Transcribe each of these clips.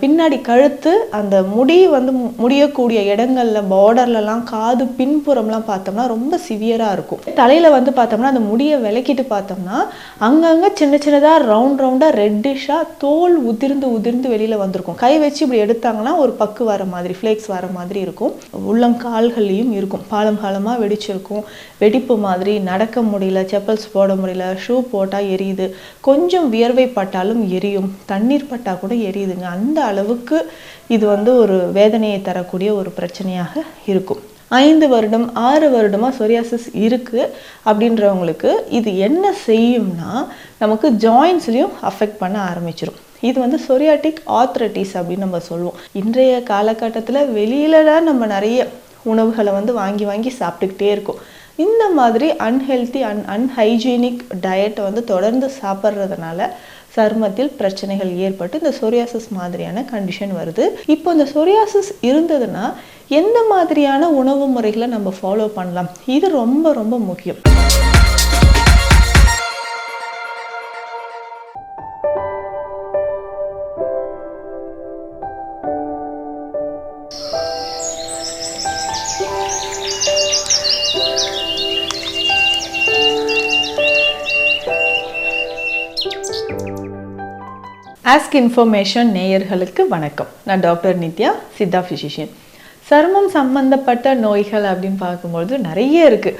பின்னாடி கழுத்து அந்த முடி வந்து முடியக்கூடிய இடங்கள்ல பார்டர்லலாம் காது பின்புறம்லாம் பார்த்தோம்னா ரொம்ப சிவியரா இருக்கும். தலையில வந்து பார்த்தோம்னா அந்த முடியை விளக்கிட்டு பார்த்தோம்னா அங்கங்க சின்ன சின்னதா ரவுண்ட் ரவுண்டா ரெட்டிஷா தோல் உதிர்ந்து உதிர்ந்து வெளியில வந்திருக்கும். கை வச்சு இப்படி எடுத்தாங்கன்னா ஒரு பக்கு வர மாதிரி ஃப்ளேக்ஸ் வர மாதிரி இருக்கும். உள்ளங்கால்கள்லையும் இருக்கும். பாலம் காலமா வெடிச்சிருக்கும். வெடிப்பு மாதிரி நடக்க முடியல செப்பல்ஸ் போட முடியல ஷூ போட்டா எரியுது. கொஞ்சம் வியர்வை பட்டாலும் எரியும். தண்ணீர் பட்டா கூட எரியுதுங்க. அந்த அளவுக்கு இது வந்து ஒரு வேதனையை தரக்கூடிய ஒரு பிரச்சனையாக இருக்கும். ஐந்து வருடம் ஆறு வருடமா சொரியாசிஸ் இருக்கு அப்படின்றவங்களுக்கு இது என்ன செய்யும்னா நமக்கு ஜாயின்ஸ்லையும் அஃபெக்ட் பண்ண ஆரம்பிச்சிடும் இது வந்து சொரியாட்டிக் ஆத்ரட்டிஸ் அப்படின்னு நம்ம சொல்லுவோம். இன்றைய காலகட்டத்துல வெளியில தான் நம்ம நிறைய உணவுகளை வந்து வாங்கி வாங்கி சாப்பிட்டுக்கிட்டே இருக்கோம். இந்த மாதிரி அன்ஹெல்த்தி அன் அன்ஹைஜீனிக் டயட்டை வந்து தொடர்ந்து சாப்பிட்றதுனால சருமத்தில் பிரச்சனைகள் ஏற்பட்டு இந்த சொரியாசிஸ் மாதிரியான கண்டிஷன் வருது. இப்போ இந்த சொரியாசிஸ் இருந்ததுன்னா எந்த மாதிரியான உணவு முறைகளை நம்ம ஃபாலோ பண்ணலாம்? இது ரொம்ப ரொம்ப முக்கியம். ஆஸ்க் இன்ஃபர்மேஷன் நேயர்களுக்கு வணக்கம். நான் டாக்டர் நித்யா சித்தா ஃபிசிஷியன் சருமம் சம்பந்தப்பட்ட நோய்கள் அப்படின்னு பார்க்கும்பொழுது நிறைய இருக்குது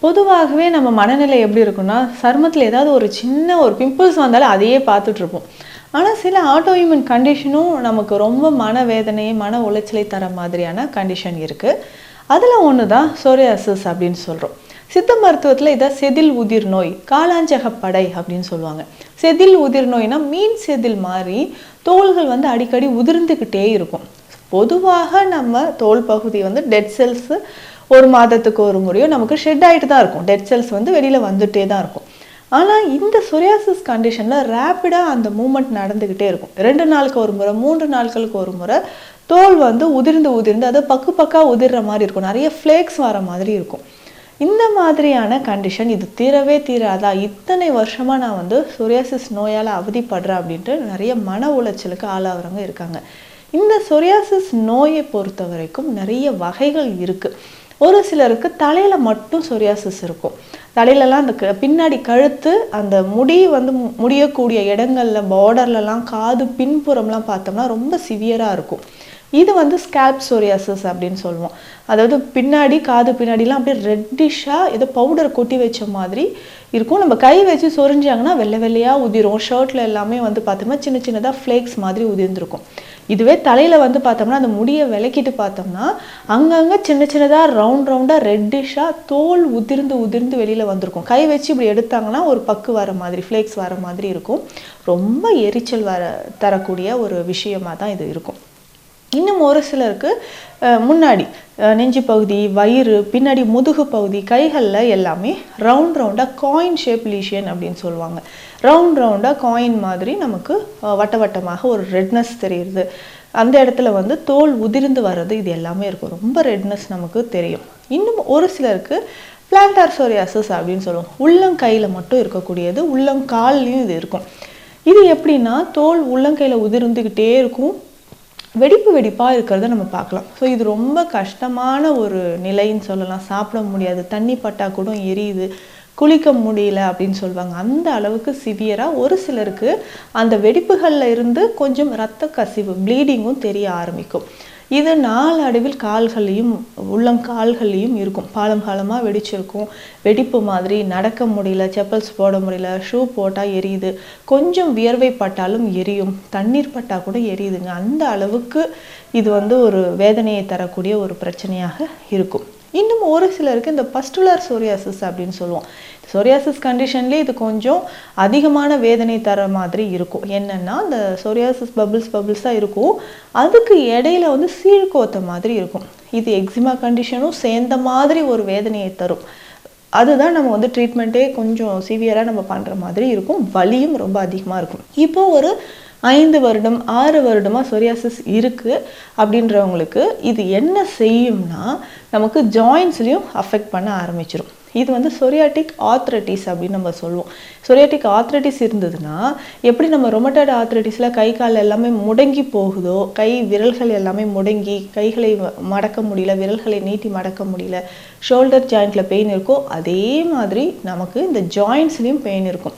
பொதுவாகவே நம்ம மனநிலை எப்படி இருக்கும்னா சருமத்தில் ஏதாவது ஒரு சின்ன ஒரு பிம்பிள்ஸ் வந்தாலும் அதையே பார்த்துட்ருப்போம் ஆனால் சில ஆட்டோஇம்யூன் கண்டிஷனும் நமக்கு ரொம்ப மன வேதனையை மன உளைச்சலை தர மாதிரியான கண்டிஷன் இருக்குது அதில் ஒன்று தான் சோரியாசிஸ் அப்படின்னு சொல்கிறோம் சித்த மருத்துவத்தில் இதை செதில் உதிர் நோய் காலாஞ்சகப்படை அப்படின்னு சொல்லுவாங்க. செதில் உதிர் நோய்னா மீன் செதில் மாதிரி தோள்கள் வந்து அடிக்கடி உதிர்ந்துக்கிட்டே இருக்கும். பொதுவாக நம்ம தோல் பகுதி வந்து டெட் செல்ஸ் ஒரு மாதத்துக்கு ஒரு முறையோ நமக்கு ஷெட் ஆகிட்டு தான் இருக்கும். டெட் செல்ஸ் வந்து வெளியில் வந்துட்டே தான் இருக்கும். ஆனால் இந்த சொரியாசிஸ் கண்டிஷனில் ரேப்பிடாக அந்த மூமெண்ட் நடந்துக்கிட்டே இருக்கும். ரெண்டு நாளுக்கு ஒரு முறை மூன்று நாட்களுக்கு ஒரு முறை தோல் வந்து உதிர்ந்து உதிர்ந்து அது பக்கு பக்கா உதிர்ற மாதிரி இருக்கும். நிறைய ஃப்ளேக்ஸ் வர மாதிரி இருக்கும். இந்த மாதிரியான கண்டிஷன் இது தீரவே தீராதா? இத்தனை வருஷமாக நான் வந்து சொரியாசிஸ் நோயால் அவதிப்படுறேன் அப்படின்ட்டு நிறைய மன உளைச்சலுக்கு ஆளாகிறவங்க இருக்காங்க. இந்த சொரியாசிஸ் நோயை பொறுத்த வரைக்கும் நிறைய வகைகள் இருக்குது ஒரு சிலருக்கு தலையில் மட்டும் சொரியாசிஸ் இருக்கும். தலையிலலாம் அந்த க- பின்னாடி கழுத்து அந்த முடி வந்து முடியக்கூடிய இடங்கள்ல பார்டர்லலாம் காது பின்புறம்லாம் பார்த்தோம்னா ரொம்ப சிவியராக இருக்கும். இது வந்து ஸ்கேல்ப் சோரியாசஸ் அப்படின்னு சொல்லுவோம். அதாவது பின்னாடி காது பின்னாடிலாம் அப்படியே ரெட்டிஷாக ஏதோ பவுடர் கொட்டி வச்ச மாதிரி இருக்கும். நம்ம கை வச்சு சொரிஞ்சாங்கன்னா வெள்ளை வெள்ளையாக உதிரும். ஷர்ட்டில் எல்லாமே வந்து பார்த்தோம்னா சின்ன சின்னதாக ஃப்ளேக்ஸ் மாதிரி உதிர்ந்துருக்கும். இதுவே தலையில் வந்து பார்த்தோம்னா அந்த முடியை விளக்கிட்டு பார்த்தோம்னா அங்கங்கே சின்ன சின்னதாக ரவுண்ட் ரவுண்டாக ரெட்டிஷாக தோல் உதிர்ந்து உதிர்ந்து வெளியில் வந்திருக்கும். கை வச்சு இப்படி எடுத்தாங்கன்னா ஒரு பக்கு வர மாதிரி ஃப்ளேக்ஸ் வர மாதிரி இருக்கும். ரொம்ப எரிச்சல் வர தரக்கூடிய ஒரு விஷயமாக தான் இது இருக்கும். இன்னும் ஒரு சிலருக்கு அஹ், முன்னாடி நெஞ்சு பகுதி வயிறு பின்னாடி முதுகு பகுதி கைகளில் எல்லாமே ரவுண்ட் ரவுண்டாக காயின் ஷேப் லீஷியன் அப்படின்னு சொல்லுவாங்க. ரவுண்ட் ரவுண்டாக காயின் மாதிரி நமக்கு வட்ட வட்டமாக ஒரு ரெட்னஸ் தெரியுது. அந்த இடத்துல வந்து தோல் உதிர்ந்து வர்றது இது எல்லாமே இருக்கும். ரொம்ப ரெட்னஸ் நமக்கு தெரியும். இன்னும் ஒரு சிலருக்கு பிளான்டார் சோரியாசஸ் அப்படின்னு சொல்லுவோம் உள்ளங்கையில் மட்டும் இருக்கக்கூடியது உள்ளங்கால்லையும் இது இருக்கும். இது எப்படின்னா தோல் உள்ளங்கையில் உதிர்ந்துக்கிட்டே இருக்கும். வெடிப்பு வெடிப்பாக இருக்கிறத நம்ம பார்க்கலாம். ஸோ இது ரொம்ப கஷ்டமான ஒரு நிலைன்னு சொல்லலாம். சாப்பிட முடியாது. தண்ணி பட்டா கூட எரியுது. குளிக்க முடியல அப்படின்னு சொல்லுவாங்க. அந்த அளவுக்கு சிவியராக ஒரு சிலருக்கு அந்த வெடிப்புகளில் இருந்து கொஞ்சம் இரத்த கசிவு ப்ளீடிங்கும் தெரிய ஆரம்பிக்கும். இது நாளடைவில் கால்களையும் உள்ளங்கால்கள்லையும் இருக்கும். பாலம் காலமாக வெடிச்சிருக்கும். வெடிப்பு மாதிரி நடக்க முடியல செப்பல்ஸ் போட முடியல ஷூ போட்டால் எரியுது. கொஞ்சம் வியர்வை பட்டாலும் எரியும். தண்ணீர் பட்டால் கூட எரியுதுங்க. அந்த அளவுக்கு இது வந்து ஒரு வேதனையை தரக்கூடிய ஒரு பிரச்சனையாக இருக்கும். இன்னும் ஒரு சிலருக்கு இந்த பஸ்டுலர் சோரியாசிஸ் அப்படின்னு சொல்லுவோம். சொரியாசிஸ் கண்டிஷன்லேயே இது கொஞ்சம் அதிகமான வேதனை தர மாதிரி இருக்கும். என்னன்னா இந்த சொரியாசிஸ் பபிள்ஸ் பபிள்ஸாக இருக்கும். அதுக்கு இடையில வந்து சீழ்கோத்த மாதிரி இருக்கும். இது எக்ஸிமா கண்டிஷனும் சேர்ந்த மாதிரி ஒரு வேதனையை தரும். அதுதான் நம்ம வந்து ட்ரீட்மெண்ட்டே கொஞ்சம் சிவியராக நம்ம பண்ணுற மாதிரி இருக்கும். வலியும் ரொம்ப அதிகமாக இருக்கும். இப்போ ஒரு ஐந்து வருடம் ஆறு வருடமாக சொரியாசிஸ் இருக்கு அப்படின்றவங்களுக்கு இது என்ன செய்யும்னா நமக்கு ஜாயின்ஸ்லேயும் அஃபெக்ட் பண்ண ஆரம்பிச்சிடும் இது வந்து சொரியாட்டிக் ஆத்ரட்டிஸ் அப்படின்னு நம்ம சொல்லுவோம். சொரியாட்டிக் ஆத்ரட்டிஸ் இருந்ததுன்னா எப்படி நம்ம ரொமட்டாய்டு ஆத்ரட்டிஸில் கை கால் எல்லாமே முடங்கி போகுதோ கை விரல்கள் எல்லாமே முடங்கி கைகளை மடக்க முடியல விரல்களை நீட்டி மடக்க முடியல ஷோல்டர் ஜாயிண்ட்டில் பெயின் இருக்கோ அதே மாதிரி நமக்கு இந்த ஜாயின்ஸ்லேயும் பெயின் இருக்கும்.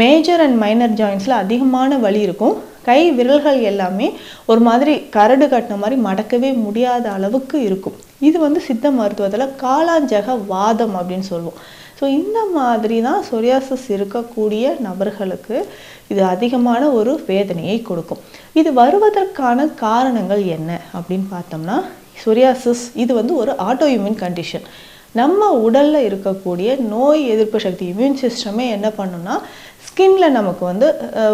மேஜர் அண்ட் மைனர் ஜாயின்ஸில் அதிகமான வலி இருக்கும். கை விரல்கள் எல்லாமே ஒரு மாதிரி கரடு கட்டின மாதிரி மடக்கவே முடியாத அளவுக்கு இருக்கும். இது வந்து சித்த மருத்துவத்தில் காலாஞ்சக வாதம் அப்படின்னு சொல்லுவோம். ஸோ இந்த மாதிரி தான் சொரியாசிஸ் இருக்கக்கூடிய நபர்களுக்கு இது அதிகமான ஒரு வேதனையை கொடுக்கும். இது வருவதற்கான காரணங்கள் என்ன அப்படின்னு பார்த்தோம்னா சொரியாசிஸ் இது வந்து ஒரு ஆட்டோ இம்யூன் கண்டிஷன் நம்ம உடலில் இருக்கக்கூடிய நோய் எதிர்ப்பு சக்தி இம்யூன் சிஸ்டமே என்ன பண்ணும்னா ஸ்கின்ல நமக்கு வந்து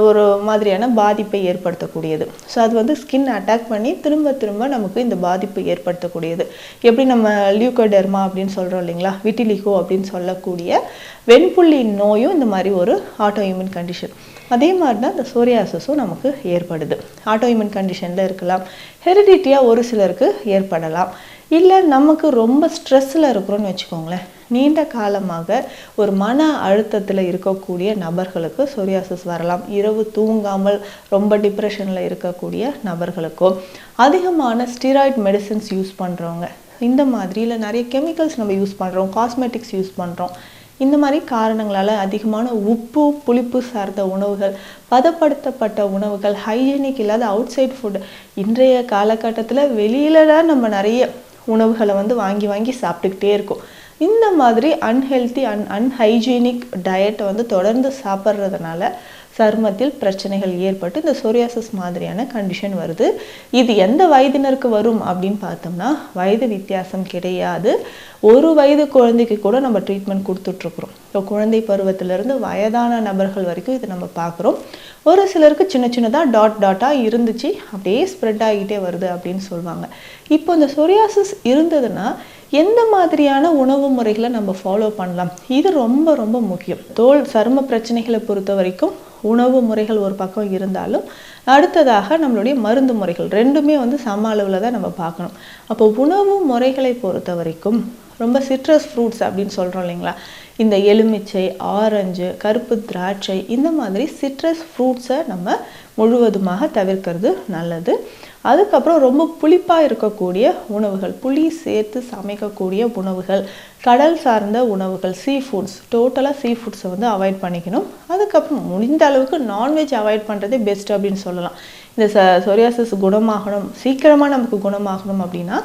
ஒரு மாதிரியான பாதிப்பை ஏற்படுத்தக்கூடியது. ஸோ அது வந்து ஸ்கின் அட்டாக் பண்ணி திரும்ப திரும்ப நமக்கு இந்த பாதிப்பு ஏற்படுத்தக்கூடியது. எப்படி நம்ம லியூகோடெர்மா அப்படின்னு சொல்கிறோம் இல்லைங்களா? விட்டிலிகோ அப்படின்னு சொல்லக்கூடிய வெண்புள்ளி நோயும் இந்த மாதிரி ஒரு ஆட்டோ இம்யூன் கண்டிஷன் அதே மாதிரி தான் இந்த சோரியாசஸும் நமக்கு ஏற்படுது. ஆட்டோ இம்யூன் கண்டிஷனில் இருக்கலாம் ஹெரிடிட்டியாக ஒரு சிலருக்கு ஏற்படலாம். இல்லை நமக்கு ரொம்ப ஸ்ட்ரெஸ்ஸில் இருக்கிறோன்னு வச்சுக்கோங்களேன். நீண்ட காலமாக ஒரு மன அழுத்தத்தில் இருக்கக்கூடிய நபர்களுக்கு சொரியாசிஸ் வரலாம். இரவு தூங்காமல் ரொம்ப டிப்ரெஷனில் இருக்கக்கூடிய நபர்களுக்கோ அதிகமான ஸ்டீராய்ட் மெடிசின்ஸ் யூஸ் பண்ணுறவங்க இந்த மாதிரி இல்லை நிறைய கெமிக்கல்ஸ் நம்ம யூஸ் பண்ணுறோம் காஸ்மெட்டிக்ஸ் யூஸ் பண்ணுறோம் இந்த மாதிரி காரணங்களால் அதிகமான உப்பு புளிப்பு சார்ந்த உணவுகள் பதப்படுத்தப்பட்ட உணவுகள் ஹைஜீனிக் இல்லாத அவுட் சைட் ஃபுட் இன்றைய காலகட்டத்தில் வெளியில தான் நம்ம நிறைய உணவுகளை வந்து வாங்கி வாங்கி சாப்பிட்டுக்கிட்டே இருக்கும். இந்த மாதிரி அன்ஹெல்த்தி அன் அன்ஹைஜீனிக் டயட்டை வந்து தொடர்ந்து சாப்பிட்றதுனால சருமத்தில் பிரச்சனைகள் ஏற்பட்டு இந்த சொரியாசிஸ் மாதிரியான கண்டிஷன் வருது. இது எந்த வயதினருக்கு வரும் அப்படின்னு பார்த்தோம்னா வயது வித்தியாசம் கிடையாது. ஒரு வயது குழந்தைக்கு கூட நம்ம ட்ரீட்மெண்ட் கொடுத்துட்ருக்குறோம். இப்போ குழந்தை பருவத்திலேருந்து வயதான நபர்கள் வரைக்கும் இது நம்ம பார்க்குறோம். ஒரு சிலருக்கு சின்ன சின்னதாக டாட் டாட்டாக இருந்துச்சு அப்படியே ஸ்ப்ரெட் ஆகிட்டே வருது அப்படின்னு சொல்லுவாங்க இப்போ இந்த சொரியாசிஸ் இருந்ததுன்னா எந்த மாதிரியான உணவு முறைகளை நம்ம ஃபாலோ பண்ணலாம்? இது ரொம்ப ரொம்ப முக்கியம். தோல் சரும பிரச்சனைகளை பொறுத்த வரைக்கும் உணவு முறைகள் ஒரு பக்கம் இருந்தாலும் அடுத்ததாக நம்மளுடைய மருந்து முறைகள் ரெண்டுமே வந்து சம அளவில் தான் நம்ம பார்க்கணும். அப்போ உணவு முறைகளை பொறுத்த வரைக்கும் ரொம்ப சிட்ரஸ் ஃப்ரூட்ஸ் அப்படின்னு சொல்கிறோம் இல்லைங்களா? இந்த எலுமிச்சை ஆரஞ்சு கருப்பு திராட்சை இந்த மாதிரி சிட்ரஸ் ஃப்ரூட்ஸை நம்ம முழுவதுமாக தவிர்க்கிறது நல்லது. அதுக்கப்புறம் ரொம்ப புளிப்பாக இருக்கக்கூடிய உணவுகள் புளி சேர்த்து சமைக்கக்கூடிய உணவுகள் கடல் சார்ந்த உணவுகள் சீ ஃபுட்ஸ் டோட்டலாக சீ ஃபுட்ஸை வந்து அவாய்ட் பண்ணிக்கணும். அதுக்கப்புறம் முடிந்த அளவுக்கு நான்வெஜ் அவாய்ட் பண்ணுறதே பெஸ்ட் அப்படின்னு சொல்லலாம். இந்த ச சொரியாசஸ் குணமாகணும் சீக்கிரமாக நமக்கு குணமாகணும் அப்படின்னா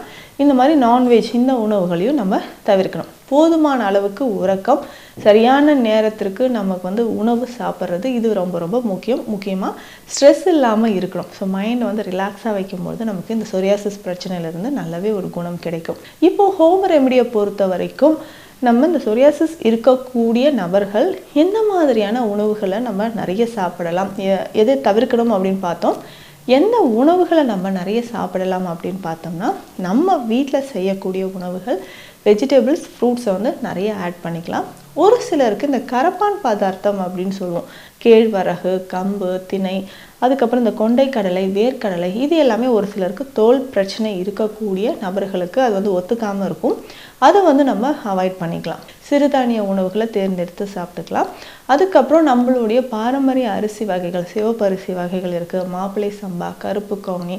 இந்த மாதிரி நான்வெஜ் இந்த உணவுகளையும் நம்ம தவிர்க்கணும். போதுமான அளவுக்கு உறக்கம் சரியான நேரத்திற்கு நமக்கு வந்து உணவு சாப்பிட்றது இது ரொம்ப ரொம்ப முக்கியம். முக்கியமாக ஸ்ட்ரெஸ் இல்லாமல் இருக்கணும். ஸோ மைண்டை வந்து ரிலாக்ஸாக வைக்கும்போது நமக்கு இந்த சொரியாசிஸ் பிரச்சனையிலேருந்து நல்லாவே ஒரு குணம் கிடைக்கும். இப்போ ஹோம் ரெமடியை பொறுத்த வரைக்கும் நம்ம இந்த சொரியாசிஸ் இருக்கக்கூடிய நபர்கள் எந்த மாதிரியான உணவுகளை நம்ம நிறைய சாப்பிடலாம்? எதை தவிர்க்கணும் அப்படின்னு பார்த்தோம். எந்த உணவுகளை நம்ம நிறைய சாப்பிடலாம் அப்படின்னு பார்த்தோம்னா நம்ம வீட்டில் செய்யக்கூடிய உணவுகள் வெஜிடபிள்ஸ் ஃப்ரூட்ஸை வந்து நிறைய ஆட் பண்ணிக்கலாம். ஒரு சிலருக்கு இந்த கரப்பான் பதார்த்தம் அப்படின்னு சொல்லுவோம். கேழ்வரகு கம்பு திணை அதுக்கப்புறம் இந்த கொண்டைக்கடலை வேர்க்கடலை இது எல்லாமே ஒரு சிலருக்கு தோல் பிரச்சனை இருக்கக்கூடிய நபர்களுக்கு அது வந்து ஒத்துக்காமல் இருக்கும். அதை வந்து நம்ம அவாய்ட் பண்ணிக்கலாம். சிறுதானிய உணவுகளை தேர்ந்தெடுத்து சாப்பிட்டுக்கலாம். அதுக்கப்புறம் நம்மளுடைய பாரம்பரிய அரிசி வகைகள் சிவப்பரிசி வகைகள் இருக்குது மாப்பிள்ளை சம்பா கருப்பு கவுனி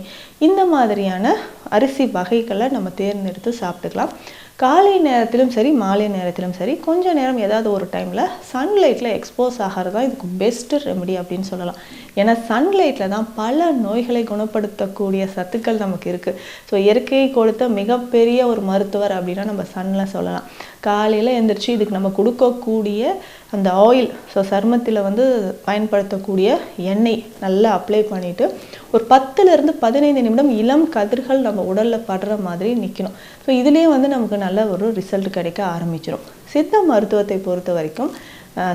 இந்த மாதிரியான அரிசி வகைகளை நம்ம தேர்ந்தெடுத்து சாப்பிட்டுக்கலாம். காலை நேரத்திலும் சரி மாலை நேரத்திலும் சரி கொஞ்சம் நேரம் ஏதாவது ஒரு டைமில் சன்லைட்டில் எக்ஸ்போஸ் ஆகிறது தான் இதுக்கு பெஸ்ட்டு ரெமெடி அப்படின்னு சொல்லலாம். ஏன்னா சன்லைட்டில் தான் பல நோய்களை குணப்படுத்தக்கூடிய சத்துக்கள் நமக்கு இருக்குது ஸோ இயற்கை கொடுத்த மிகப்பெரிய ஒரு மருத்துவர் அப்படின்னா நம்ம சன்னில் சொல்லலாம். காலையில் எழுந்திரிச்சு இதுக்கு நம்ம கொடுக்கக்கூடிய அந்த ஆயில் ஸோ சருமத்தில் வந்து பயன்படுத்தக்கூடிய எண்ணெய் நல்லா அப்ளை பண்ணிவிட்டு ஒரு பத்துலேருந்து பதினைந்து நிமிடம் இளம் கதிர்கள் நம்ம உடலில் படுற மாதிரி நிற்கணும் ஸோ இதுலேயே வந்து நமக்கு நல்ல ஒரு ரிசல்ட் கிடைக்க ஆரம்பிச்சிடும் சித்த மருத்துவத்தை பொறுத்த வரைக்கும்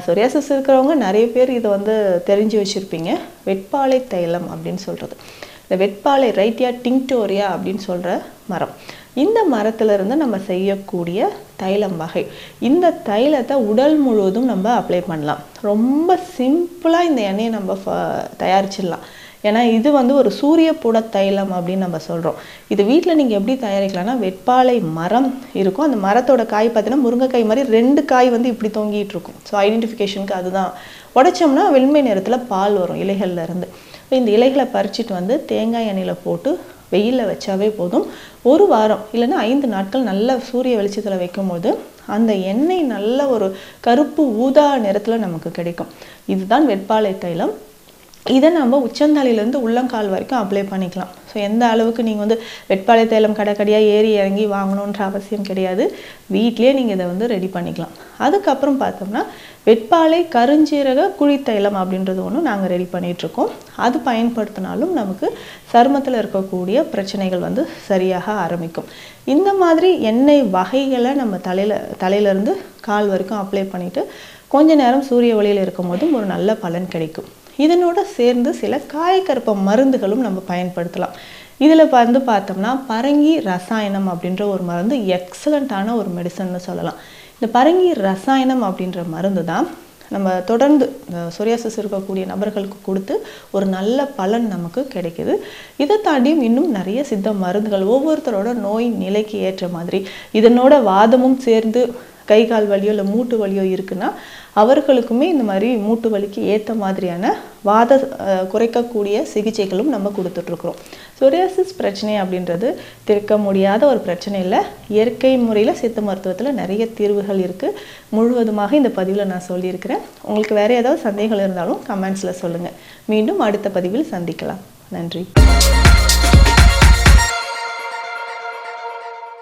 சொரியாசஸ் இருக்கிறவங்க நிறைய பேர் இதை வந்து தெரிஞ்சு வச்சுருப்பீங்க. வெட்பாலை தைலம் அப்படின்னு சொல்கிறது இந்த வெட்பாலை ரைட்டியா டிங்டோரியா அப்படின்னு சொல்கிற மரம். இந்த மரத்துல இருந்து நம்ம செய்யக்கூடிய தைலம் வகை. இந்த தைலத்தை உடல் முழுவதும் நம்ம அப்ளை பண்ணலாம். ரொம்ப சிம்பிளாக இந்த எண்ணெயை நம்ம தயாரிச்சிடலாம். ஏன்னா இது வந்து ஒரு சூரிய புட தைலம் அப்படின்னு நம்ம சொல்கிறோம் இது வீட்டில் நீங்கள் எப்படி தயாரிக்கலாம்னா வெட்பாலை மரம் இருக்கும். அந்த மரத்தோட காய் பார்த்தீங்கன்னா முருங்கைக்காய் மாதிரி ரெண்டு காய் வந்து இப்படி தொங்கிட்டு இருக்கும். ஸோ ஐடென்டிஃபிகேஷனுக்கு அதுதான். உடைச்சோம்னா வெண்மை நேரத்தில் பால் வரும் இலைகள்ல இருந்து. இப்போ இந்த இலைகளை பறிச்சிட்டு வந்து தேங்காய் எண்ணெயில் போட்டு வெயிலில் வச்சாவே போதும். ஒரு வாரம் இல்லைன்னா ஐந்து நாட்கள் நல்ல சூரிய வெளிச்சத்தில் வைக்கும்போது அந்த எண்ணெய் நல்ல ஒரு கருப்பு ஊதா நிறத்தில் நமக்கு கிடைக்கும். இதுதான் வெட்பாலை தைலம். இதை நம்ம உச்சந்தலையிலேருந்து உள்ளங்கால் வரைக்கும் அப்ளை பண்ணிக்கலாம். ஸோ எந்த அளவுக்கு நீங்கள் வந்து வெட்பாலை தைலம் கடைக்கடியாக ஏறி இறங்கி வாங்கணுன்ற அவசியம் கிடையாது. வீட்லேயே நீங்கள் இதை வந்து ரெடி பண்ணிக்கலாம். அதுக்கப்புறம் பார்த்தோம்னா வெட்பாலை கருஞ்சீரக குழித்தைலம் அப்படின்றது ஒன்று நாங்கள் ரெடி பண்ணிகிட்ருக்கோம் அது பயன்படுத்தினாலும் நமக்கு சருமத்தில் இருக்கக்கூடிய பிரச்சனைகள் வந்து சரியாக ஆரம்பிக்கும். இந்த மாதிரி எண்ணெய் வகைகளை நம்ம தலையில் தலையிலேருந்து கால் வரைக்கும் அப்ளை பண்ணிவிட்டு கொஞ்ச நேரம் சூரிய ஒளியில் இருக்கும்போதும் ஒரு நல்ல பலன் கிடைக்கும். இதனோட சேர்ந்து சில காயக்கருப்ப மருந்துகளும் நம்ம பயன்படுத்தலாம். இதில் வந்து பார்த்தோம்னா பரங்கி ரசாயனம் அப்படின்ற ஒரு மருந்து எக்ஸலண்ட்டான ஒரு மெடிசன்னு சொல்லலாம். இந்த பரங்கி ரசாயனம் அப்படின்ற மருந்து தான் நம்ம தொடர்ந்து சொரியாசிஸ் இருக்கக்கூடிய நபர்களுக்கு கொடுத்து ஒரு நல்ல பலன் நமக்கு கிடைக்குது. இதை தாண்டியும் இன்னும் நிறைய சித்த மருந்துகள் ஒவ்வொருத்தரோட நோய் நிலைக்கு ஏற்ற மாதிரி இதனோட வாதமும் சேர்ந்து கை கால் வலியோ இல்லை மூட்டு வலியோ இருக்குன்னா அவர்களுக்குமே இந்த மாதிரி மூட்டு வலிக்கு ஏற்ற மாதிரியான வாத குறைக்கக்கூடிய சிகிச்சைகளும் நம்ம கொடுத்துட்ருக்குறோம் சொரியாசிஸ் பிரச்சனை அப்படின்றது தீர்க்க முடியாத ஒரு பிரச்சனை இல்லை. இயற்கை முறையில் சித்த மருத்துவத்தில் நிறைய தீர்வுகள் இருக்குது முழுவதுமாக இந்த பதிவில் நான் சொல்லியிருக்கிறேன். உங்களுக்கு வேறு ஏதாவது சந்தேகங்கள் இருந்தாலும் கமெண்ட்ஸில் சொல்லுங்கள் மீண்டும் அடுத்த பதிவில் சந்திக்கலாம். நன்றி.